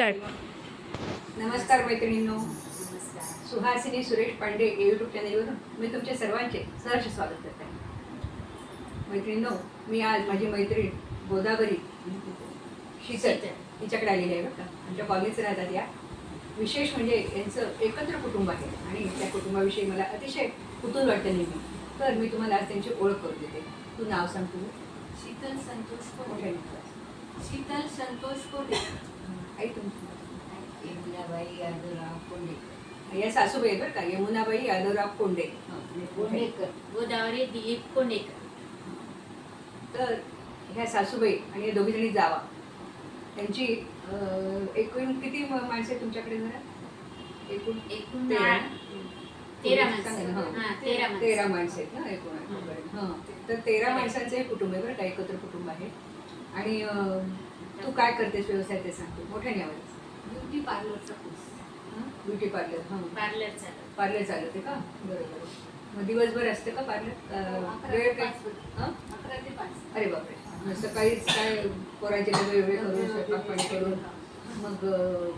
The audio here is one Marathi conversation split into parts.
स्टार्ट नमस्कार मैत्रिणींनो. सुहासिनी सुरेश पांडे या यूट्यूब चॅनलवरून मी तुमच्या सर्वांचे सहर्ष स्वागत करते. मैत्रिणींनो मी आज माझी मैत्रीण गोदावरी शीतल हिच्याकडे आलेली आहे का आमच्या कॉलनीच राहतात या विशेष म्हणजे यांचं एकत्र कुटुंब आहे आणि त्या कुटुंबाविषयी मला अतिशय कुतूल वाटतं नेहमी. तर मी तुम्हाला आज त्यांची ओळख करून देते. तू नाव सांग तुझं शीतल संतोष कोटे. शीतल संतोष कोटे आई तुमचं इंदिराबाई यादवराव कोंडेकर या सासूबाई आहेत बरं का यमुनाबाई यादवराव कोंडे. आणि कोंडेकर गोदावरी दिलीप कोंडेकर. तर ह्या सासूबाई आणि या दोघी जणी जावा. त्यांची एकूण किती माणसं आहेत तुमच्याकडे जरा? एकूण एकूण तेरा. माणसं. तेरा माणसं. आहेत ना एकूण हं. तर तेरा माणसांचं हे कुटुंब आहे बरं का एकत्र कुटुंब आहे. आणि तू काय करतेस व्यवसाय ते सांगतो मोठ्याने आवाज ब्युटी पार्लरचा कोर्स. ब्युटी पार्लर हां. पार्लर चालू पार्लर चालवते का? बरोबर. मग दिवसभर असते का पार्लर वेळ काय? हां? अकरा ते पाच. अरे बापरे. मग सकाळीच काय पोरांचे डबे वेगळे करून स्वयंपाक पाणी करून मग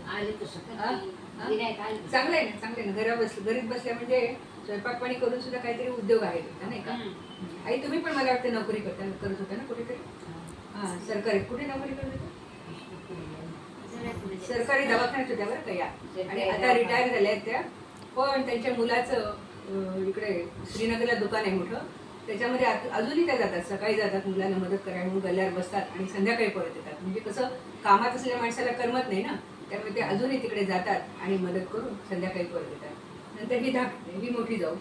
आले तर हा? सकाळी? गिऱ्हाईक आले चांगलं आहे ना चांगलं आहे ना. घरा बस घरीच बसल्या म्हणजे स्वयंपाक पाणी करून सुद्धा काहीतरी उद्योग आहे तुमचा, नाही का. आई तुम्ही पण मला वाटतं नोकरी करता करत होता ना कुठेतरी? हां. सरकारी. कुठे नोकरी करत होता. सरकारी दवाखान्यात होत्या बरं का या. आणि आता रिटायर झाल्या आहेत त्या. पण त्यांच्या मुलाचं इकडे श्रीनगरला दुकान आहे मोठं. त्याच्यामध्ये अजूनही त्या जातात. सकाळी जातात मुलांना मदत करायला म्हणून गल्ल्यावर बसतात आणि संध्याकाळी परत येतात. म्हणजे कसं कामात असलेल्या माणसाला करमत नाही ना. त्यामुळे ते अजूनही तिकडे जातात आणि मदत करून संध्याकाळी परत येतात. नंतर ही धाकटे ही मोठी जाऊ.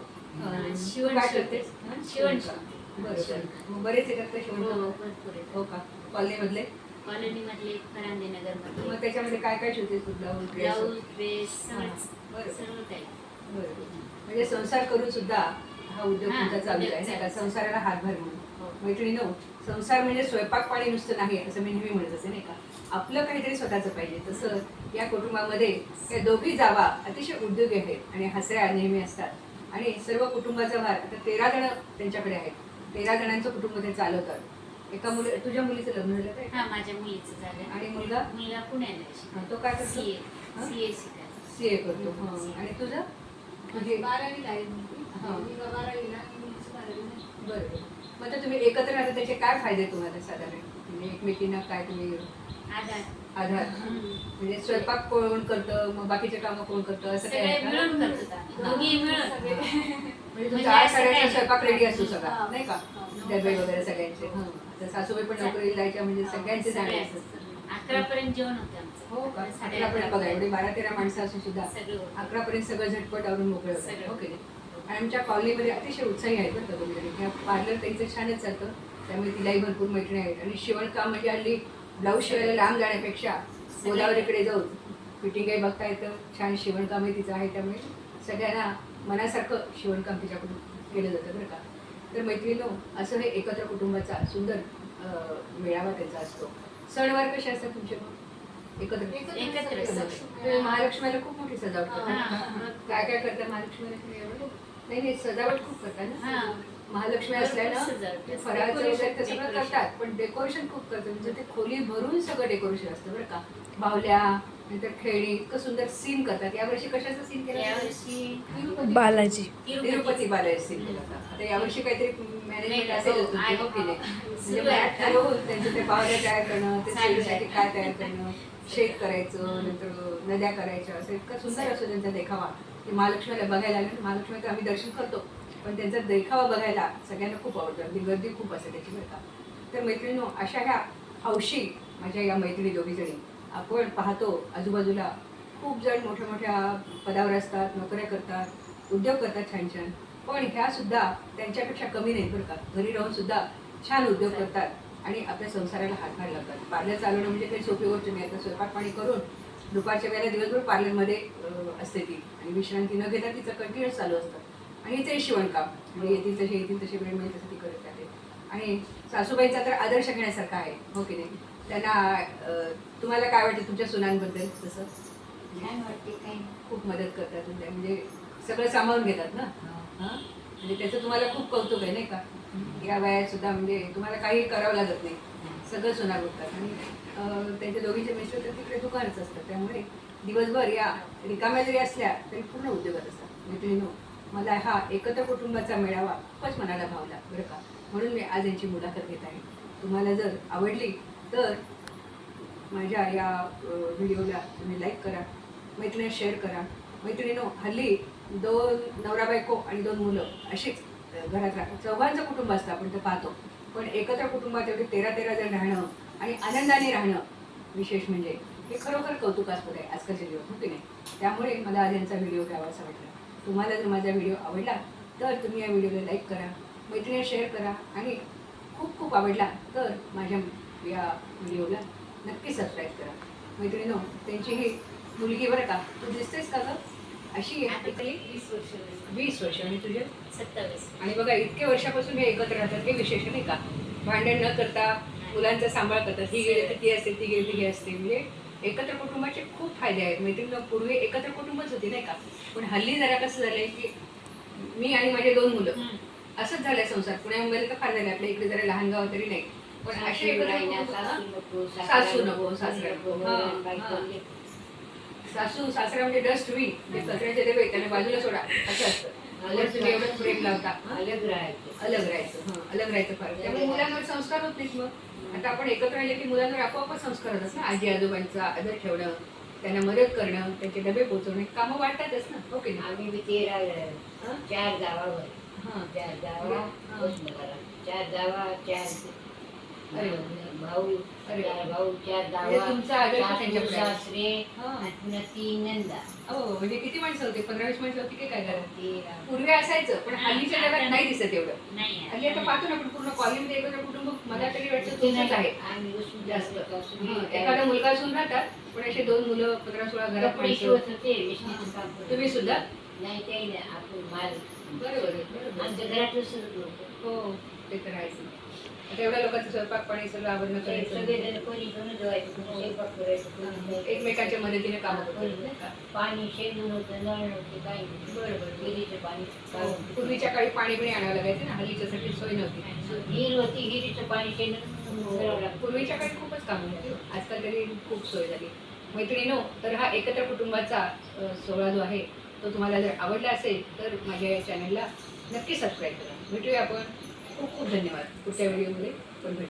शिवण? हं? शिवण. बरेच येतात का हो, शिवण भरपूर आहे. हो का? कॉलनीमधले? कॉलनीमधले फरांदेनगर मग मध्ये त्याच्यामध्ये काय काय शिवतेस तू? ब्लाऊज ब्लाऊज ड्रेस ड्रेस सगळंच बरोबर. सर्व काही. बरोबर. म्हणजे संसार करून सुद्धा हा उद्योग हा, तुमचा चालू आहे नाही का? चालू. संसाराला हातभार म्हणून. हो. मैत्रिणीनो संसार म्हणजे स्वयंपाक पाणी नुसतं नाही असं मी नेहमी म्हणत असे नाही का? आपलं काहीतरी स्वतःचं पाहिजे. तसं या कुटुंबामध्ये या दोघी जावा अतिशय उद्योगी आहेत आणि हसऱ्या नेहमी असतात. आणि सर्व कुटुंबाचा भार आता तेरा जण त्यांच्याकडे आहेत. तेरा जणांचं कुटुंब ते चालवतात. एका मुली तुझ्या मुलीचं लग्न झालं काय हा माझ्या मुलीचं झालं. आणि मुलगा? मुलगा पुण्याला तो काय करतो? सीए हा? सीए शिकायला सी ए करतो. हं. आणि तुझं? तुझी बारावीला आहे मुलगी. हा. मुलगा बारावीला आणि मुलीची बारावीला आहे. बरोबर मग आता तुम्ही एकत्र राहता त्याचे काय फायदे तुम्हाला साधारण? म्हणजे एकमेकींना काय तुम्ही आधार. आधार म्हणजे स्वयंपाक कोण करतं मग बाकीचे कामं कोण करतं असं काय सगळे आहे का? मिळून करत होता दोघी मिळून सगळे. म्हणजे तुमचा म्हणजे आठ असं स्वयंपाक रेडी असतो सगळा हा. नाही का हा. डबे वगैरे सगळ्यांचे हं. सासूबाई पण नोकरीला जायच्या म्हणजे सगळ्यांचे जाणे असतात अकरा पर्यंत जेवण होतं आमचं हो का साडे अकरा पर्यंत बघा एवढी अकरा बारा तेरा माणसं असून सुद्धा सगळं होतं. अकरा पर्यंत सगळं झटपट आवरून मोकळे होतं सगळं. की नाही? आणि आमच्या कॉलनीमध्ये अतिशय उत्साही आहेत बरं का ह्या पार्लर त्यांचं छानच चालतं त्यामुळे तिलाही भरपूर मैत्रिणी आहेत आणि शिवणकाम म्हणजे हल्ली ब्लाऊज शिवायला लांब जाण्यापेक्षा गोदावरीकडे जाऊन फिटिंगही बघता येतं. छान शिवणकामही तिचं आहे त्यामुळे सगळ्यांना मनासारखं शिवणकाम तिच्याकडून केलं जातं बरं का. तर मैत्रिणीनो असं हे एकत्र कुटुंबाचा सुंदर मेळावा त्यांचा असतो. सणवार कसे असतात तुमचे एकत्र. महालक्ष्मीला खूप मोठी सजावट. काय काय करता महालक्ष्मीला? नाही नाही सजावट खूप करता ना हा. महालक्ष्मी असल्यानं सजावट. फराळाचं वगैरे ते सगळं decoration. करतात पण डेकोरेशन खूप करतात म्हणजे ते खोली भरून सगळं डेकोरेशन असतं बरं का बावल्या नंतर खेळणी इतकं सुंदर सीन करतात यावर्षी कशाचं सीन केलं यावर्षी बालाजी तिरुपती बालाजी सीन केलं होतं. आता यावर्षी काहीतरी मॅनेजमेंट नाही, असेल हो, तुमची, आहे. हो की नाही? म्हणजे सुरू आहे मॅट आता. ठरवून त्यांचं ते पावल्या तयार करणं ते चालू आहे. काय तयार करणं शेक करायचं नंतर नद्या करायच्या असं इतकं सुंदर असतो त्यांचा देखावा ते महालक्ष्मीला बघायला आले महालक्ष्मीचं आम्ही दर्शन करतो. पण त्यांचा देखावा बघायला सगळ्यांना खूप आवडतं. अगदी गर्दी खूप असते त्याची बरं का. तर मैत्रिणीनो अशा ह्या हौशी माझ्या या मैत्रिणी दोघीजणी आपण पाहतो आजूबाजूला. खूप जण मोठ्या मोठ्या पदावर असतात नोकऱ्या करतात उद्योग करतात छान छान. पण ह्या सुद्धा त्यांच्यापेक्षा कमी नाही बरं का. घरी राहून सुद्धा छान उद्योग करतात आणि आपल्या संसाराला हातभार लावतात. पार्लर चालवणं म्हणजे काही सोपी गोष्ट नाही. आता स्वयंपाक पाणी करून दुपारच्या वेळेला दिवसभर पार्लरमध्ये असते ती. आणि विश्रांती न घेता तिचं कंटिन्युअस चालू असतं. आणि हिचंही शिवणकाम म्हणजे येतील तसे येतील तसे वेळ मिळेल तसं ती करत राहते आणि सासूबाईंचा तर आदर्श घेण्यासारखा आहे हो की नाही? त्यांना तुम्हाला काय वाटतं तुमच्या सुनांबद्दल तसं? छान वाटते काही खूप मदत करतात तुमच्या म्हणजे सगळं सांभाळून घेतात ना? हां? म्हणजे त्याचं तुम्हाला खूप कौतुक आहे नाही का? या वयात सुद्धा म्हणजे तुम्हाला काही करावं लागत नाही. सगळं सोनार बघतात आणि त्यांच्या दोघींचे मिस्टर तर तिकडे दुकानच असतात. त्यामुळे दिवसभर या रिकाम्या जरी असल्या तरी पूर्ण उद्योगात असतात. म्हणजे मैत्रिणीनो मला हा एकत्र कुटुंबाचा मेळावा खूपच मनाला भावला बरं का? म्हणून मी आज यांची मुलाखत घेत आहे. तुम्हाला जर आवडली तर माझ्या या व्हिडिओला तुम्ही लाईक करा मैत्रिणी शेअर करा. मैत्रिणीनो हल्ली दोन नवरा बायको आणि दोन मुलं अशीच घरात राहतात. चौघांचं कुटुंब असतं आपण ते पाहतो. पण एकत्र कुटुंबात एवढे तेरा तेरा जण राहणं आणि आनंदाने राहणं विशेष म्हणजे हे खरोखर कौतुकास्पद आहे आजकालच्या दिवस हो की नाही? त्यामुळे मला आज यांचा व्हिडिओ घ्यावा वाटला. तुम्हाला जर माझा व्हिडिओ आवडला तर तुम्ही या व्हिडिओला लाईक करा मैत्रिणी शेअर करा आणि खूप खूप आवडला तर माझ्या या व्हिडिओला नक्की सबस्क्राईब करा. मैत्रिणीनो त्यांची ही मुलगी बरं का तू दिसतेस का गं? अशी वीस वर्ष. वीस वर्ष. आणि तुझे? सत्तावीस. आणि बघा इतके वर्षापासून हे एकत्र राहतात हे विशेष नाही का? भांडण न करता मुलांचा सांभाळ करतात. ही गेली तर ती असते ती गेली ही असते. म्हणजे एकत्र कुटुंबाचे खूप फायदे आहेत. मैत्रिणी पूर्वी एकत्र कुटुंबच होती नाही का? पण हल्ली जरा कसं झालंय की मी आणि माझे दोन मुलं. असंच झालंय संसार. पुण्या मुंबईला तर फार झाले आपल्या इकडे जरा लहान गाव तरी नाही. पण असे? सासू नको, सासरा नको. हा, हा. सासू सासरा म्हणजे डस्टबिन जे कचऱ्याचे डबे त्याने बाजूला सोडा असं असतं. अलग प्रेम लावता. हं? अलग राहायचं. अलग राहायचं हां अलग राहायचं फार. त्यामुळे मुलांवर संस्कार होत नाहीत मग. आता आपण एकत्र राहिले की मुलांवर आपोआपच संस्कार होतात ना. आजी आजोबांचा आदर ठेवणं त्यांना मदत करणं त्यांचे डबे पोचवणे कामं वाटतातच ना. हो की नाही? आम्ही तेरा हं? चार जावावर हां. चार जावा हा. वसुंधरा. चार जावा चार भाऊ म्हणजे हां म्हणजे किती माणसं होते? पंधरा वीस माणसं होती की काय घरात? पूर्वी असायचं पण हल्लीच्या जगात नाही दिसत एवढं. नाही हल्ली आता पाहतो ना आपण पूर्ण कॉलनीमध्ये एकत्र कुटुंब मला तरी वाटतं तुमचंच आहे. जास्त. एखादा मुलगा असून राहतात पण असे दोन मुलं पंधरा सोळा घरात तुम्ही सुद्धा? नाही काही नाही आपण माल बरोबर आमच्या. घरात हो ते तर आहेच. एवढ्या लोकांचं स्वयंपाक पाणी सगळं आवरणं करायचं. हं, एकमेकांच्या मदतीने कामं नाही का? पाणी शेंदून होतं नळ नव्हते काही. बरोबर. विहिरीचं पाणी. हो. पूर्वीच्या काळी पाणी पिणी आणावं लागायचं ना हल्लीच्यासाठी सोय नव्हती. विहीर होती विहिरीचं पाणी शेंदून. पूर्वीच्या काळी खूपच काम होती. आजकाल तरी खूप सोय झाली. मैत्रिणीनो तर हा एकत्र कुटुंबाचा सोहळा जो आहे तो तुम्हाला जर आवडला असेल तर माझ्या या चॅनलला नक्की सबस्क्राईब करा. भेटूया आपण. खूप खूप धन्यवाद. पुढच्या व्हिडिओमध्ये पण भेटू